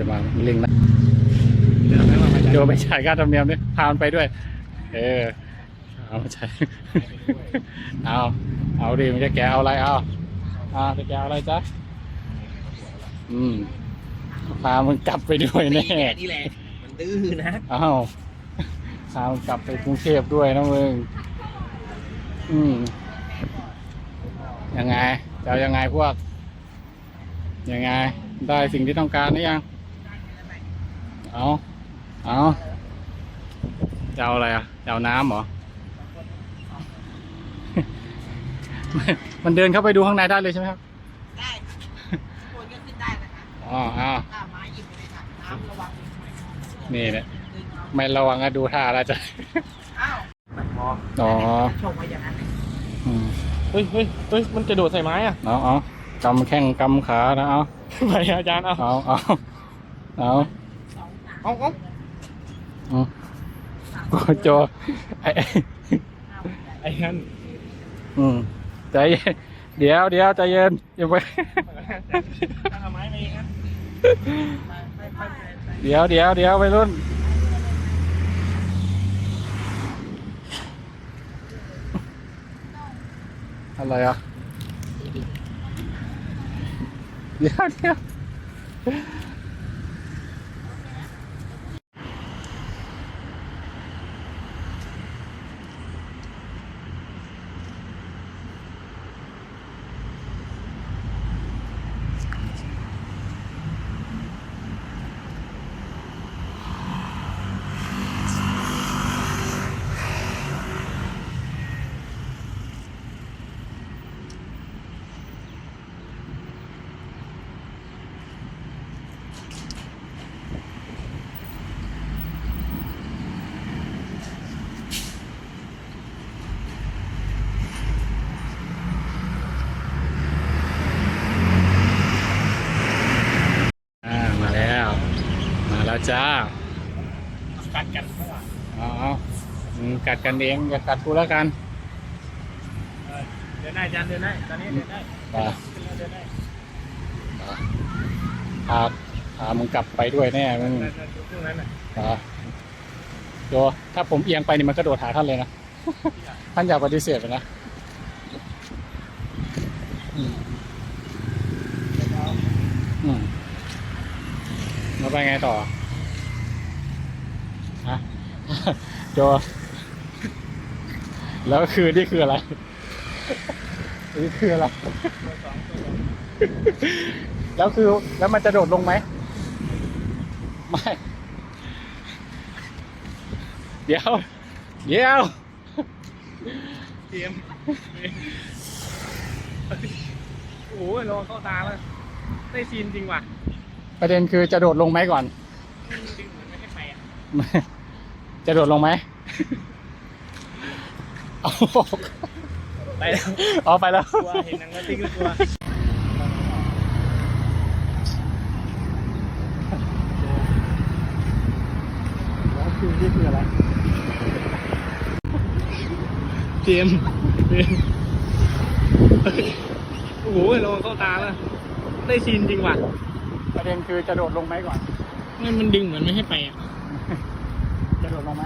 จะมาเล่งนะเดี๋ยวไม่ว่ามันจะโยไม่จ่ายค่าธรรมเนียมด้วยพามันไปด้วย เออ เอาไม่ใช่เอา เอาดิมันจะแกะเอาอะไรเอาเอาจะแกะเอาอะไรจ๊ะ อืม พามันกลับไปด้วยแน่นี่แหละ มันดื้อนะอ้าวพามันกลับไปกรุงเทพด้วยนะมึง อืม ยังไงจะเอายังไงพวก ยังไง ได้สิ่งที่ต้องการหรือยัง เอาเอาจะเอาอะไรอะจะเอาน้ำเหรอ มันเดินเข้าไปดูข้างในได้เลยใช่ไหมครับ ได้คนก็ขึ้นได้นะคะอ๋ออ้าวถ้าไม้หยิบไปเลยค่ะน้ำระวังนี่เนี่ยดึงเอาไม่ระวังอะดูท่าแล้วจะ อ้าวอ๋อ ชงไว้อย่างนั้นเลยอืมเฮ้ยเฮ้ยเฮ้ยมันจะโดดใส่ไม้อะ เอาเอากำแข้งกำขานะเอา ไปอาจารย์เอาเอาเอาเอา สองสามเอาเอาอืมโกโจไอ้ไอ้นั่นอืมใจเย็นเดี๋ยวเดี๋ยวใจเย็นอย่าไปเอาไม้มาเองนะไปไปไปไปเดี๋ยวเดี๋ยวเดี๋ยวไปรุ่นอะไรอะ เดี๋ยวเดี๋ยวอ่ามาแล้ว มาแล้ว จ้ากัดกันข้างหลังเอาเอาอืมกัดกันเองอย่ากัดกูแล้วกันเออเดินได้อาจารย์เดินได้ตอนนี้เดินได้อ่าขึ้นแล้วเดินได้พาพามึงกลับไปด้วยแน่มึงเดินเดินช่วงนั้นน่ะอ่าโยถ้าผมเอียงไปนี่มันกระโดดหาท่านเลยนะ ท่านอย่าปฏิเสธเลยนะอืมอืมแล้วไปไงต่อ ฮะโจแล้วคือนี่คืออะไร นี่คืออะไรตัวสองตัวสองแล้วคือแล้วมันจะโดดลงไหม ไม่ เดี๋ยว เดี๋ยวเตรียมโอ้ยระวังเข้าตาแล้วได้ซีนจริงว่ะ ประเด็นคือจะโดดลงไหมก่อนจริงเหมือนไม่ให้ไปอะ จะโดดลงไหมเอาไปแล้วเอาไปแล้ว กลัวเห็นหนังแล้วติ๊กก็กลัวแล้วคือนี่คืออะไรเตรียมเตรียมโอ้โหระวังเข้าตาแล้วได้ซีนจริงว่ะประเด็นคือจะโดดลงไหมก่อน มันมันดึงเหมือนไม่ให้ไปอะจะโดดลงไหม